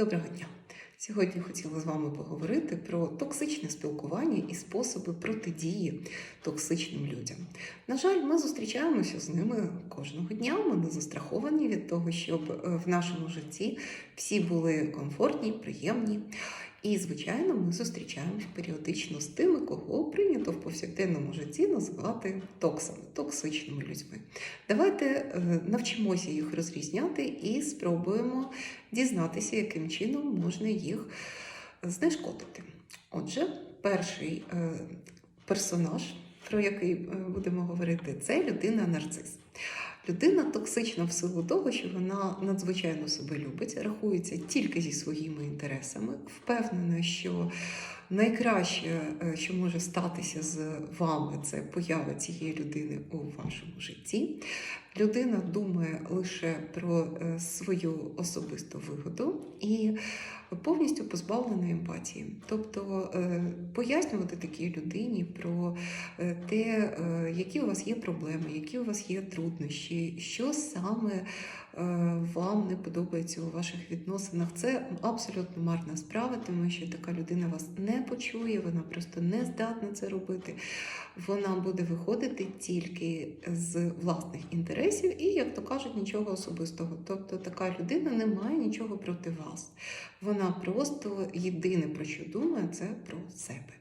Доброго дня! Сьогодні хотіла з вами поговорити про токсичне спілкування і способи протидії токсичним людям. На жаль, ми зустрічаємося з ними кожного дня. Ми не застраховані від того, щоб е, в нашому житті всі були комфортні, приємні. І, звичайно, ми зустрічаємося періодично з тими, кого прийнято в повсякденному житті називати токсами, токсичними людьми. Давайте е, навчимося їх розрізняти і спробуємо дізнатися, яким чином можна їх знешкодити. Отже, перший е, персонаж, про який е, будемо говорити, це людина-нарцис. Людина токсична в силу того, що вона надзвичайно себе любить, рахується тільки зі своїми інтересами, впевнена, що найкраще, е, що може статися з вами, це поява цієї людини у вашому житті. Людина думає лише про е, свою особисту вигоду і повністю позбавлена емпатії. Тобто е, пояснювати такій людині про те, які у вас є проблеми, які у вас є труднощі, що саме вам не подобається у ваших відносинах. Це абсолютно марна справа, тому що така людина вас не почує, вона просто не здатна це робити. Вона буде виходити тільки з власних інтересів і, як то кажуть, нічого особистого. Тобто така людина не має нічого проти вас. Вона просто єдине про що думає, це про себе.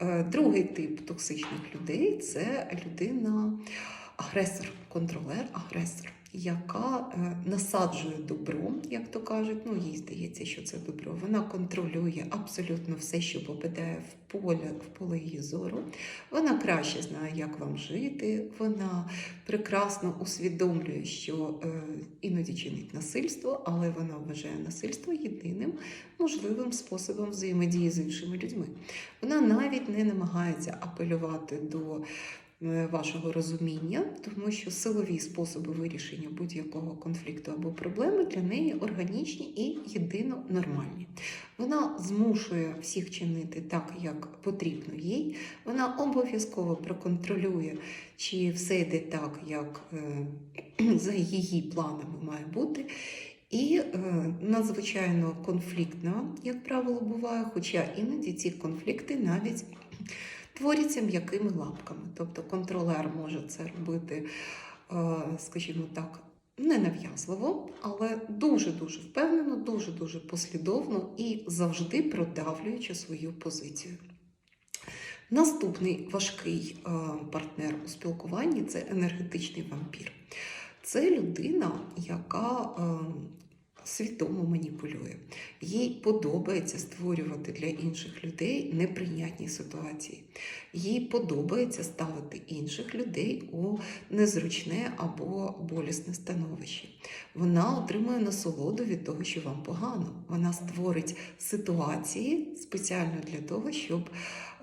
Е, Другий тип токсичних людей це людина агресор, контролер, агресор, яка е, насаджує добро, як то кажуть. Ну, їй здається, що це добро. Вона контролює абсолютно все, що попадає в поле, в поле її зору. Вона краще знає, як вам жити. Вона прекрасно усвідомлює, що е, іноді чинить насильство, але вона вважає насильство єдиним можливим способом взаємодії з іншими людьми. Вона навіть не намагається апелювати до вашого розуміння, тому що силові способи вирішення будь-якого конфлікту або проблеми для неї органічні і єдино нормальні. Вона змушує всіх чинити так, як потрібно їй. Вона обов'язково проконтролює, чи все йде так, як е, за її планами має бути. І е, надзвичайно конфліктна, як правило, буває, хоча іноді ці конфлікти навіть творяться м'якими лапками. Тобто контролер може це робити, е, скажімо так, ненав'язливо, але дуже-дуже впевнено, дуже-дуже послідовно і завжди продавлюючи свою позицію. Наступний важкий е, партнер у спілкуванні це енергетичний вампір. Це людина, яка е, свідомо маніпулює. Їй подобається створювати для інших людей неприйнятні ситуації. Їй подобається ставити інших людей у незручне або болісне становище. Вона отримує насолоду від того, що вам погано. Вона створить ситуації спеціально для того, щоб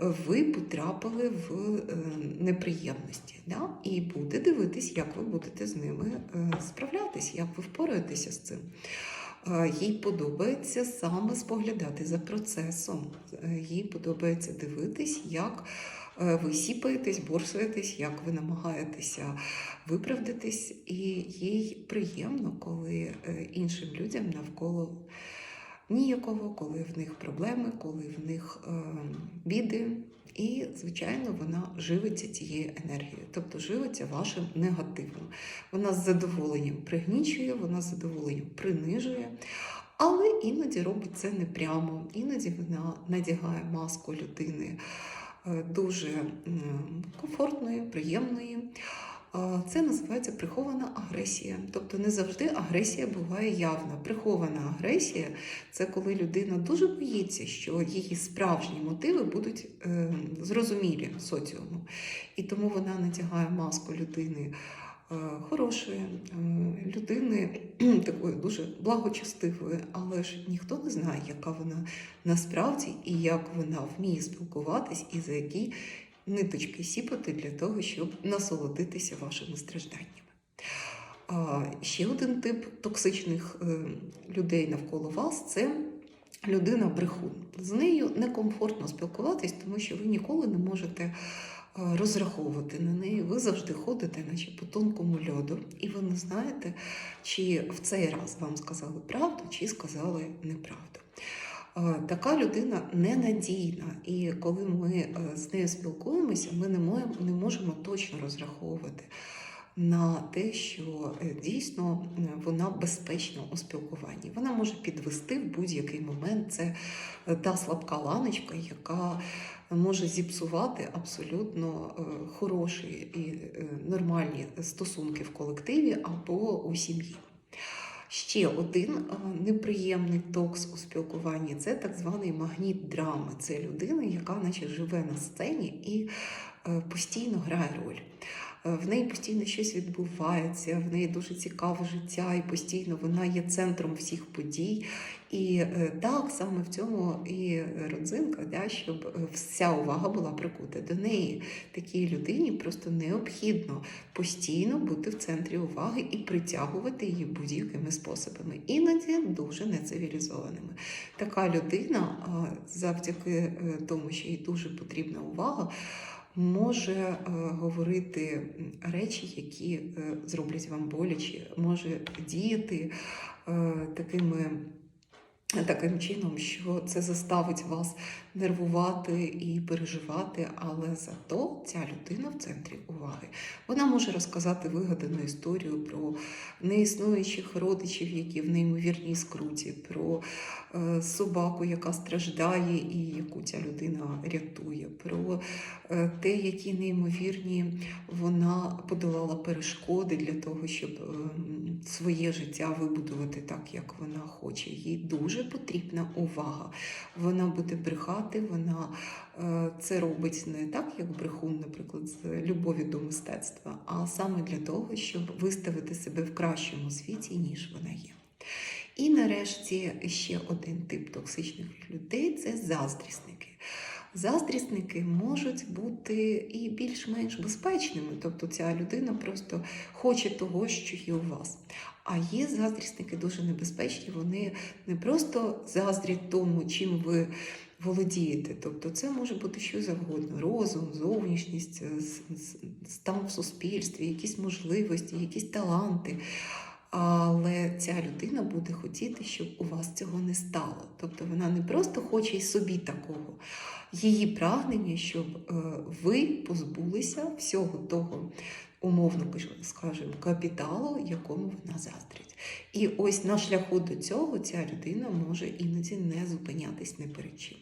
ви потрапили в е, неприємності. Да? І буде дивитись, як ви будете з ними е, справлятись, як ви впораєтеся з цим. Е, Їй подобається саме споглядати за процесом. Їй подобається дивитись, як ви сіпаєтесь, борсуєтесь, як ви намагаєтеся виправдатись, і їй приємно, коли іншим людям навколо ніякого, коли в них проблеми, коли в них е, біди. І, звичайно, вона живиться цією енергією, тобто живиться вашим негативом. Вона з задоволенням пригнічує, вона з задоволенням принижує, але іноді робить це непрямо, іноді вона надягає маску людини е, дуже комфортної, приємної. Це називається прихована агресія. Тобто не завжди агресія буває явна. Прихована агресія це коли людина дуже боїться, що її справжні мотиви будуть е, зрозумілі соціуму. І тому вона надягає маску людини е, хорошої, е, людини такої дуже благочестивої, але ж ніхто не знає, яка вона насправді і як вона вміє спілкуватись, і за які ниточки сіпати для того, щоб насолодитися вашими стражданнями. Ще один тип токсичних е, людей навколо вас це людина брехун. З нею некомфортно спілкуватись, тому що ви ніколи не можете розраховувати на неї. Ви завжди ходите, наче по тонкому льоду, і ви не знаєте, чи в цей раз вам сказали правду, чи сказали неправду. Така людина ненадійна, і коли ми е, з нею спілкуємося, ми не можемо, точно розраховувати на те, що е, дійсно е, вона безпечна у спілкуванні. Вона може підвести в будь-який момент. Це та слабка ланочка, яка може зіпсувати абсолютно хороші і нормальні стосунки в колективі або у сім'ї. Ще один е, неприємний токс у спілкуванні це так званий магніт драми. Це людина, яка наче живе на сцені і е, постійно грає роль. В неї постійно щось відбувається, в неї дуже цікаве життя, і постійно вона є центром всіх подій. І е, так саме в цьому і родзинка, да, щоб е, вся увага була прикута до неї. Такій людині просто необхідно постійно бути в центрі уваги і притягувати її будь-якими способами, іноді дуже нецивілізованими. Така людина, завдяки е, тому, що їй дуже потрібна увага, може е, говорити речі, які е, зроблять вам боляче, може діяти е, такими. Таким чином, що це заставить вас нервувати і переживати, але зато ця людина в центрі уваги. Вона може розказати вигадану історію про неіснуючих родичів, які в неймовірній скруті, про е, собаку, яка страждає і яку ця людина рятує, про е, те, які неймовірні вона подолала перешкоди для того, щоб ем, своє життя вибудувати так, як вона хоче. Їй дуже потрібна увага. Вона буде брехати, вона е, це робить не так, як брехун, наприклад, з любові до мистецтва, а саме для того, щоб виставити себе в кращому світі, ніж вона є. І нарешті ще один тип токсичних людей це заздрісники. Заздрісники можуть бути і більш-менш безпечними, тобто ця людина просто хоче того, що є у вас. А є заздрісники дуже небезпечні, вони не просто заздрять тому, чим ви володієте. Тобто це може бути що завгодно: розум, зовнішність, стан в суспільстві, якісь можливості, якісь таланти. Але ця людина буде хотіти, щоб у вас цього не стало. Тобто вона не просто хоче і собі такого. Її прагнення, щоб е, ви позбулися всього того, умовно скажемо, капіталу, якому вона заздрить. І ось на шляху до цього ця людина може іноді не зупинятись не перед чим.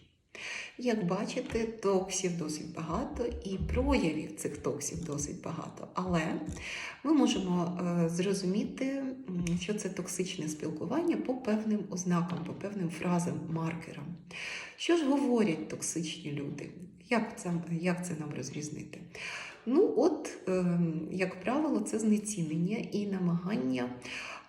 Як бачите, токсів досить багато і проявів цих токсів досить багато. Але ми можемо е, зрозуміти, що це токсичне спілкування по певним ознакам, по певним фразам, маркерам. Що ж говорять токсичні люди? Як це, як це нам розрізнити? Ну, от, е, як правило, це знецінення і намагання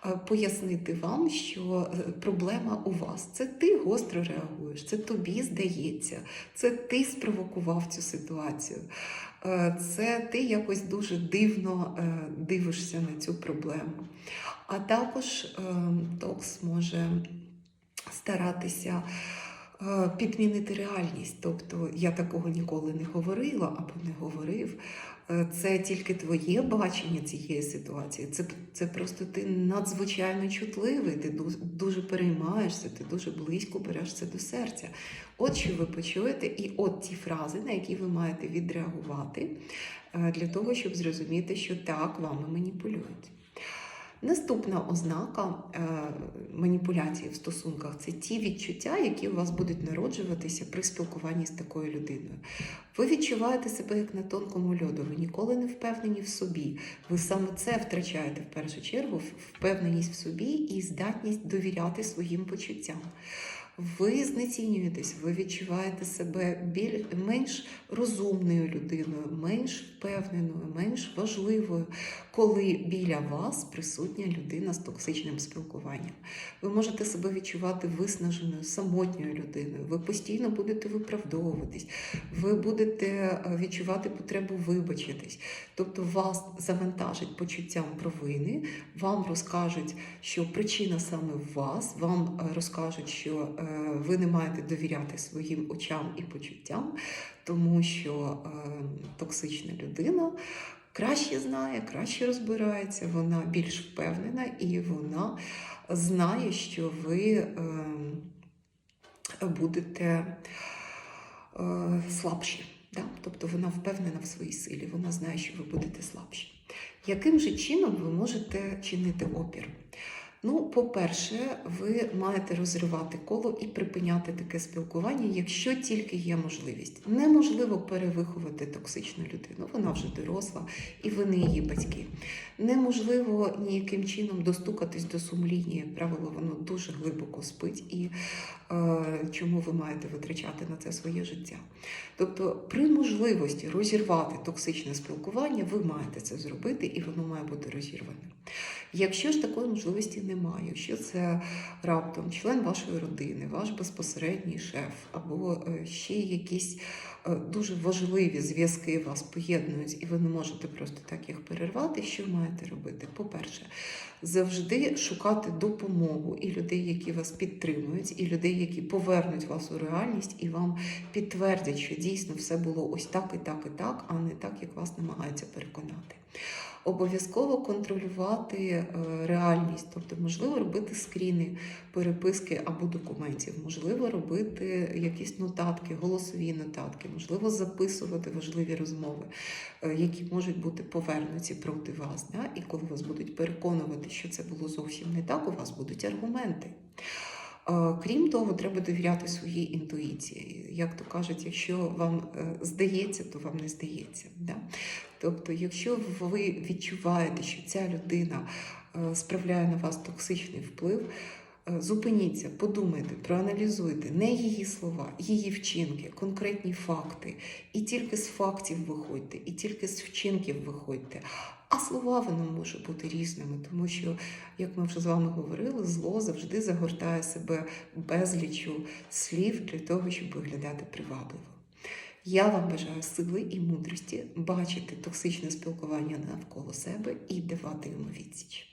е, пояснити вам, що е, проблема у вас. Це ти гостро реагуєш, це тобі здається, це ти спровокував цю ситуацію. Е, Це ти якось дуже дивно дивишся на цю проблему. А також е, Токс може старатися підмінити реальність. Тобто я такого ніколи не говорила або не говорив. Е, Це тільки твоє бачення цієї ситуації. Це, це просто ти надзвичайно чутливий, ти дуже переймаєшся, ти дуже близько береш це до серця. От що ви почуєте, і от ті фрази, на які ви маєте відреагувати е, для того, щоб зрозуміти, що так вами маніпулюють. Наступна ознака е, маніпуляції в стосунках це ті відчуття, які у вас будуть народжуватися при спілкуванні з такою людиною. Ви відчуваєте себе як на тонкому льоду, ви ніколи не впевнені в собі. Ви саме це втрачаєте в першу чергу, впевненість в собі і здатність довіряти своїм почуттям. Ви знецінюєтесь, ви відчуваєте себе біль... менш розумною людиною, менш впевненою, менш важливою, коли біля вас присутня людина з токсичним спілкуванням. Ви можете себе відчувати виснаженою, самотньою людиною. Ви постійно будете виправдовуватись, ви будете е, відчувати потребу вибачитись. Тобто вас завантажить почуттям провини, вам розкажуть, що причина саме в вас, вам е, розкажуть, що е, ви не маєте довіряти своїм очам і почуттям, тому що е, токсична людина краще знає, краще розбирається, вона більш впевнена і вона знає, що ви е, будете е, слабші. Да? Тобто вона впевнена в своїй силі, вона знає, що ви будете слабші. Яким же чином ви можете чинити опір? Ну, по-перше, ви маєте розривати коло і припиняти таке спілкування, якщо тільки є можливість. Неможливо перевиховати токсичну людину, вона вже доросла, і ви не її батьки. Неможливо ніяким чином достукатись до сумління. як Правило, воно дуже глибоко спить, і е, чому ви маєте витрачати на це своє життя? Тобто, при можливості розірвати токсичне спілкування, ви маєте це зробити, і воно має бути розірване. Якщо ж такої можливості немає, якщо це раптом член вашої родини, ваш безпосередній шеф, або е, ще якісь е, дуже важливі зв'язки вас поєднують, і ви не можете просто так їх перервати, що маєте робити? По-перше, завжди шукати допомогу і людей, які вас підтримують, і людей, які повернуть вас у реальність і вам підтвердять, що дійсно все було ось так і так і так, а не так, як вас намагаються переконати. Обов'язково контролювати е, реальність, тобто, можливо, робити скріни, переписки або документів, можливо, робити якісь нотатки, голосові нотатки, можливо, записувати важливі розмови, е, які можуть бути повернуті проти вас. Да? І коли вас будуть переконувати, що це було зовсім не так, у вас будуть аргументи. Крім того, треба довіряти своїй інтуїції. Як то кажуть, якщо вам е, здається, то вам не здається. Да? Тобто, якщо ви відчуваєте, що ця людина е, справляє на вас токсичний вплив, зупиніться, подумайте, проаналізуйте не її слова, її вчинки, конкретні факти. І тільки з фактів виходьте, і тільки з вчинків виходьте. А слова воно може бути різними, тому що, як ми вже з вами говорили, зло завжди загортає себе безлічу слів для того, щоб виглядати привабливо. Я вам бажаю сили і мудрості бачити токсичне спілкування навколо себе і давати йому відсіч.